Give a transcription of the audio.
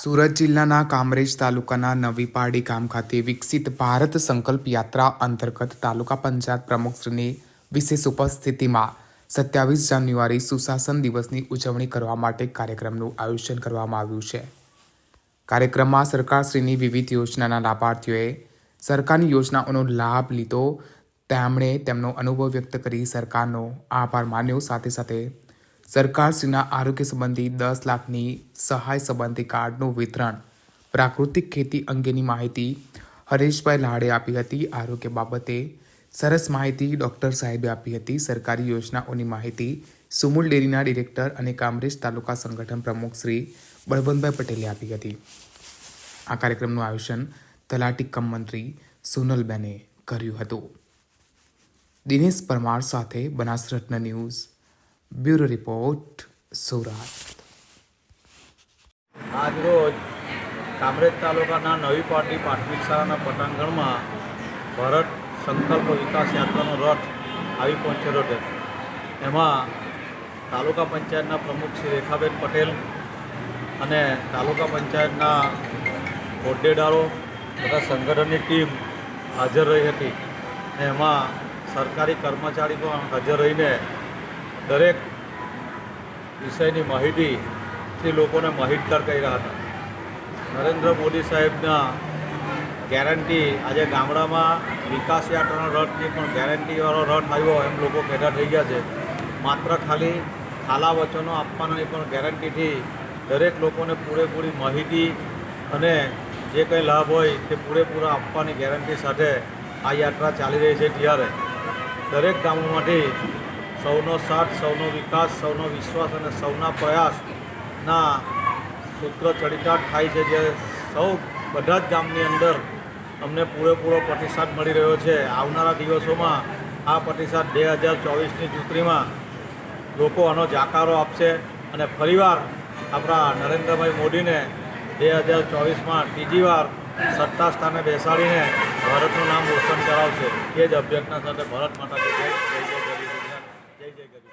સુરત જિલ્લાના કામરેજ તાલુકાના નવી પારડી ગામ ખાતે વિકસિત ભારત સંકલ્પ યાત્રા અંતર્ગત તાલુકા પંચાયત પ્રમુખશ્રીની વિશેષ ઉપસ્થિતિમાં સત્યાવીસ જાન્યુઆરી સુશાસન દિવસની ઉજવણી કરવા માટે કાર્યક્રમનું આયોજન કરવામાં આવ્યું છે. કાર્યક્રમમાં સરકારશ્રીની વિવિધ યોજનાના લાભાર્થીઓએ સરકારની યોજનાઓનો લાભ લીધો. તેમણે તેમનો અનુભવ વ્યક્ત કરી સરકારનો આભાર માન્યો. સાથે સાથે સરકારશ્રીના આરોગ્ય સંબંધી દસ લાખની સહાય સંબંધી કાર્ડનું વિતરણ. પ્રાકૃતિક ખેતી અંગેની માહિતી હરેશભાઈ લાડે આપી હતી. આરોગ્ય બાબતે સરસ માહિતી ડૉક્ટર સાહેબે આપી હતી. સરકારી યોજનાઓની માહિતી સુમુલ ડેરીના ડિરેક્ટર અને કામરેજ તાલુકા સંગઠન પ્રમુખ શ્રી બળવંતભાઈ પટેલે આપી હતી. આ કાર્યક્રમનું આયોજન તલાટી કમ મંત્રી સોનલબેને કર્યું હતું. દિનેશ પરમાર સાથે Banasratna news. Bureau report Surat આજરોજ કામરેજ તાલુકાના નવી પાર્ટી પ્રાથમિક શાળાના પટાંગણમાં ભારત સંકલ્પ વિકાસ યાત્રાનો રથ આવી પહોંચેલો છે. એમાં તાલુકા પંચાયતના પ્રમુખ શ્રી રેખાબેન પટેલ અને તાલુકા પંચાયતના હોદ્દેદારો તથા સંગઠનની ટીમ હાજર રહી હતી. એમાં સરકારી કર્મચારી પણ હાજર રહીને દરેક વિષયની માહિતીથી લોકોને માહિતગાર કર્યા હતા. નરેન્દ્ર મોદી સાહેબના ગેરંટી આજે ગામડામાં વિકાસ યાત્રાનો રથની પણ ગેરંટીવાળો રથ આવ્યો એમ લોકો પેદા થઈ ગયા છે. માત્ર ખાલી ખાલા વચનો આપવાની પણ ગેરંટીથી દરેક લોકોને પૂરેપૂરી માહિતી અને જે કંઈ લાભ હોય તે પૂરેપૂરા આપવાની ગેરંટી સાથે આ યાત્રા ચાલી રહી છે. ત્યારે દરેક ગામોમાંથી સૌનો સાથ, સૌનો વિકાસ, સૌનો વિશ્વાસ અને સૌના પ્રયાસના સૂત્ર ચડિતાટ થાય છે જે સૌ બધા જ ગામની અંદર અમને પૂરેપૂરો પ્રતિસાદ મળી રહ્યો છે. આવનારા દિવસોમાં આ પ્રતિસાદ બે હજાર ચોવીસની ચૂંટણીમાં લોકો આનો જાકારો આપશે અને ફરીવાર આપણા નરેન્દ્રભાઈ મોદીને બે હજાર ચોવીસમાં ત્રીજી વાર સત્તા સ્થાને બેસાડીને ભારતનું નામ રોશન કરાવશે. એ જ અભ્યર્થના સાથે ભારત માતા જય જય जय जय गरीब